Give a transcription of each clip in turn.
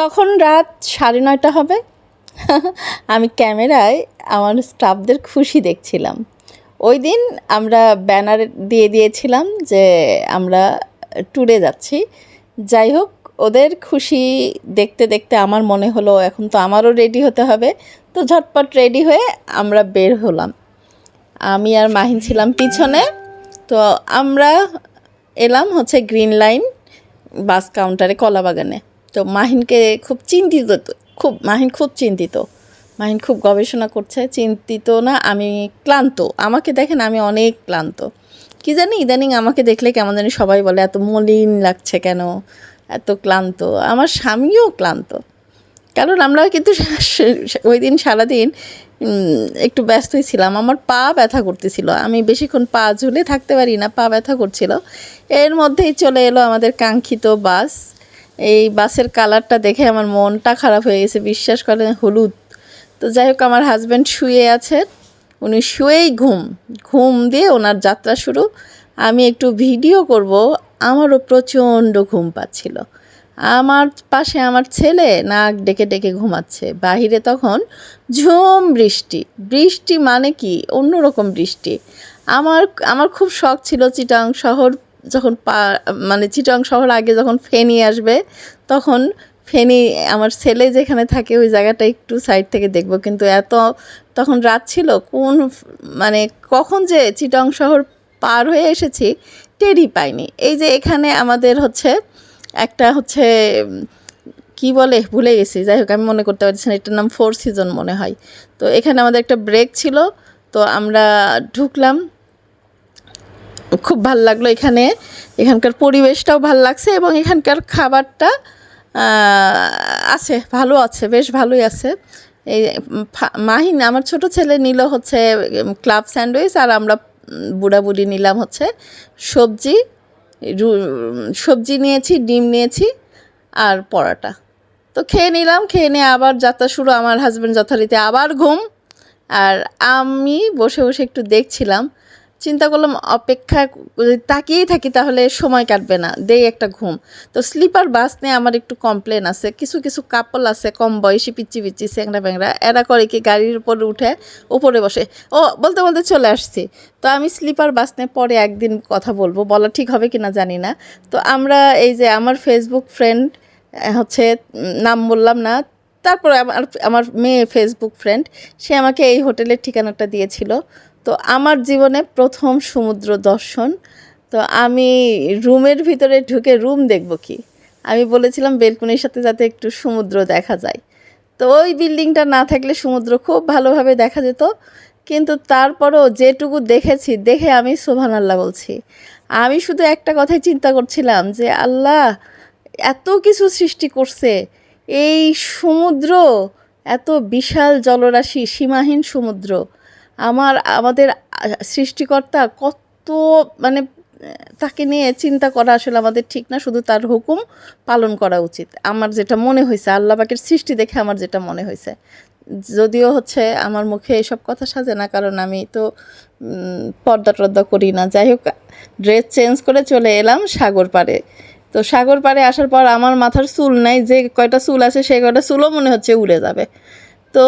তখন রাত সাড়ে নয়টা হবে। আমি ক্যামেরায় আমার স্টাফদের খুশি দেখছিলাম। ওই দিন আমরা ব্যানার দিয়ে দিয়েছিলাম যে আমরা ট্যুরে যাচ্ছি। যাই হোক, ওদের খুশি দেখতে দেখতে আমার মনে হলো এখন তো আমারও রেডি হতে হবে। তো ঝটপট রেডি হয়ে আমরা বের হলাম। আমি আর মাহিন ছিলাম পিছনে। তো আমরা এলাম হচ্ছে গ্রিন লাইন বাস কাউন্টারে কলাবাগানে। তো মাহিনকে খুব চিন্তিত খুব, মাহিন খুব চিন্তিত। মাহিন খুব গবেষণা করছে, চিন্তিত না, আমি ক্লান্ত। আমাকে দেখেন, আমি অনেক ক্লান্ত। কি জানি, ইদানিং আমাকে দেখলে কেমন জানি সবাই বলে, এত মলিন লাগছে কেন? এত ক্লান্ত। আমার স্বামীও ক্লান্ত। কারণ আমরা কিন্তু ওই দিন সারাদিন একটু ব্যস্তই ছিলাম। আমার পা ব্যথা করতেছিল। আমি বেশিক্ষণ পা ঝুলে থাকতে পারি না, পা ব্যথা করছিল। এর মধ্যেই চলে এলো আমাদের কাঙ্ক্ষিত বাস। এই বাসের কালারটা দেখে আমার মনটা খারাপ হয়ে গেছে, বিশ্বাস করেন হলুদ। তো যাই হোক, আমার হাজব্যান্ড শুয়ে আছেন উনি শুয়েই ঘুম ঘুম দিয়ে ওনার যাত্রা শুরু। আমি একটু ভিডিও করব, আমারও প্রচণ্ড ঘুম পাচ্ছিল। আমার পাশে আমার ছেলে নাক ডেকে ডেকে ঘুমাচ্ছে, বাহিরে তখন ঝুম বৃষ্টি। বৃষ্টি মানে কি? অন্যরকম বৃষ্টি। আমার আমার খুব শখ ছিল চিটাং শহর যখন পা মানে চিটং শহর আগে যখন ফেনি আসবে, তখন ফেনি, আমার ছেলে যেখানে থাকে ওই জায়গাটা একটু সাইড থেকে দেখব। কিন্তু এত, তখন রাত ছিল, কোন মানে কখন যে চিটং শহর পার হয়ে এসেছি, টেরই পাইনি। এই যে এখানে আমাদের হচ্ছে, একটা হচ্ছে, কি বলে, ভুলে গেছি, যাই হোক, আমি মনে করতে পারছি না, এটার নাম ফোর সিজন মনে হয়। তো এখানে আমাদের একটা ব্রেক ছিল, তো আমরা ঢুকলাম খুব ভালো লাগল এখানে। এখানকার পরিবেশটাও ভালো লাগছে এবং এখানকার খাবারটা আছে ভালো আছে বেশ ভালোই আছে। এই মাহিন আমার ছোট ছেলে নিল হচ্ছে ক্লাব স্যান্ডউইচ আর আমরা উম, বুড়া বুড়ি নিলাম হচ্ছে সবজি সবজি নিয়েছি ডিম নিয়েছি আর পরোটা। তো খেয়ে নিলাম খেয়ে নিয়ে আবার যাত্রা শুরু আমার হাজব্যান্ড যথারীতি আবার ঘুম। আর আমি বসে বসে একটু দেখছিলাম চিন্তা করলাম, অপেক্ষা তাকিয়েই থাকি তাহলে সময় কাটবে না, দেই একটা ঘুম। তো স্লিপার, বাস নিয়ে আমার একটু কমপ্লেন আছে, কিছু কিছু কাপল আছে, কম বয়সী পিচ্ছি পিচ্ছি স্যাংরা ব্যাংরা, এরা করে কি গাড়ির উপরে উঠে উপরে বসে। ও, বলতে বলতে চলে আসছি। তো আমি স্লিপার, বাস নিয়ে পরে একদিন কথা বলব, বলা ঠিক হবে কি না জানি না। তো আমরা এই যে আমার ফেসবুক ফ্রেন্ড হচ্ছে, নাম বললাম না, তারপরে আমার আমার মেয়ে ফেসবুক ফ্রেন্ড সে আমাকে এই হোটেলের ঠিকানাটা দিয়েছিল। তো আমার জীবনে প্রথম সমুদ্র দর্শন। তো আমি রুমের ভিতরে ঢুকে রুম দেখব কি? আমি বলেছিলাম বেলকুনির সাথে যাতে একটু সমুদ্র দেখা যায়। তো ওই বিল্ডিংটা না থাকলে সমুদ্র খুব ভালোভাবে দেখা যেত। কিন্তু তারপরও যেটুকু দেখেছি, দেখে আমি সোভান আল্লাহ বলছি। আমি শুধু একটা কথাই চিন্তা করছিলাম যে, আল্লাহ, এত কিছু সৃষ্টি করছে। এই সমুদ্র, এত বিশাল জলরাশি, সীমাহীন সমুদ্র। আমার, আমাদের সৃষ্টিকর্তা কত মানে তাকে নিয়ে চিন্তা করা আসলে আমাদের ঠিক না, শুধু তার হুকুম পালন করা উচিত। আমার যেটা মনে হয়েছে আল্লাহ পাকের সৃষ্টি দেখে আমার যেটা মনে হয়েছে যদিও হচ্ছে আমার মুখে এসব কথা সাজে না, কারণ আমি তো পর্দা টর্দা করি না। যাই হোক, ড্রেস চেঞ্জ করে চলে এলাম সাগর পাড়ে। তো সাগর পাড়ে আসার পর আমার মাথার চুল নাই, যে কয়টা চুল আছে সেই কয়টা চুলও মনে হচ্ছে উড়ে যাবে। তো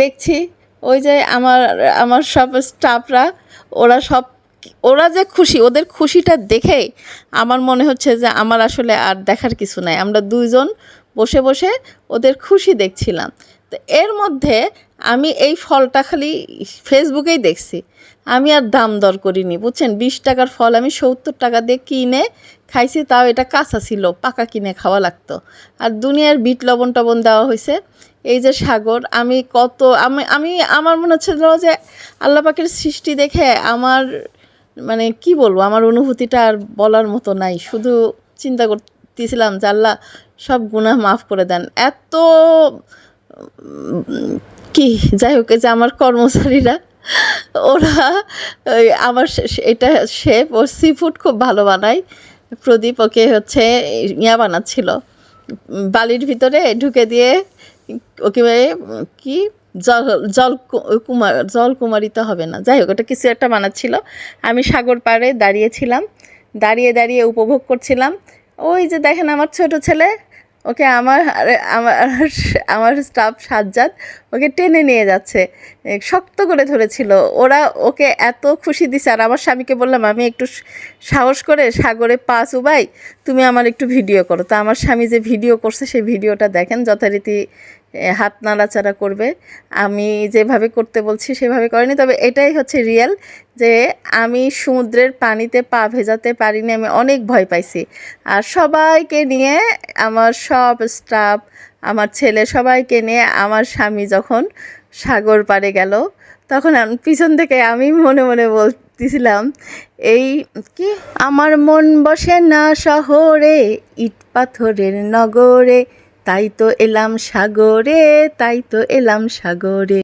দেখছি ওই যে আমার আমার সব স্টাফরা ওরা সব, ওরা যে খুশি, ওদের খুশিটা দেখে আমার মনে হচ্ছে যে আমার আসলে আর দেখার কিছু নাই। আমরা দুইজন বসে বসে ওদের খুশি দেখছিলাম। তো এর মধ্যে আমি এই ফলটা খালি ফেসবুকেই দেখছি। আমি আর দাম দর করিনি, বুঝছেন? বিশ টাকার ফল আমি সত্তর টাকা দিয়ে কিনে খাইছি, তাও এটা কাঁচা ছিল, পাকা কিনে খাওয়া লাগতো। আর দুনিয়ার বিট লবণ টবণ দেওয়া হয়েছে। এই যে সাগর, আমি কত, আমি আমি, আমার মনে হচ্ছে যে আল্লাহ পাকের সৃষ্টি দেখে আমার মানে কি বলব, আমার অনুভূতিটা আর বলার মতো নাই। শুধু চিন্তা করতেছিলাম যে আল্লাহ সব গুনাহ মাফ করে দেন। এত কি, যাই হোক যে আমার কর্মচারীরা ওরা ওই আমার এটা শেফ ও সি ফুড খুব ভালো বানায়। প্রদীপ ওকে হচ্ছে ইয়া বানাচ্ছিল। বালির ভিতরে ঢুকে দিয়ে ওকে কি? জল জল কুমার জল কুমারিতে হবে না। যাই হোক, ওটা কিছু একটা বানাচ্ছিল। আমি সাগর পাড়ে দাঁড়িয়েছিলাম। দাঁড়িয়ে দাঁড়িয়ে উপভোগ করছিলাম। ওই যে দেখেন আমার ছোট ছেলে ওকে আমার আমার আমার স্টাফ সাজ্জাদ ওকে টেনে নিয়ে যাচ্ছে। শক্ত করে ধরেছিল। ওরা ওকে এত খুশি দিছে। আর আমার স্বামীকে বললাম, আমি একটু সাহস করে সাগরে পা চুবাই, তুমি আমার একটু ভিডিও করো। তো আমার স্বামী যে ভিডিও করছে, সেই ভিডিওটা দেখেন, যথারীতি হাত নাড়াচাড়া করবে। আমি যেভাবে করতে বলছি সেভাবে করেনি। তবে এটাই হচ্ছে রিয়েল যে আমি সমুদ্রের পানিতে পা ভেজাতে পারিনি, আমি অনেক ভয় পাইছি। আর সবাইকে নিয়ে আমার সব স্টাফ আমার ছেলে সবাইকে নিয়ে আমার স্বামী যখন সাগর পাড়ে গেল, তখন পিছন থেকে আমি মনে মনে বলতেছিলাম, এই কি আমার মন বসে না শহরে, ইট পাথরের নগরে তাই তো এলাম সাগরে তাই তো এলাম সাগরে।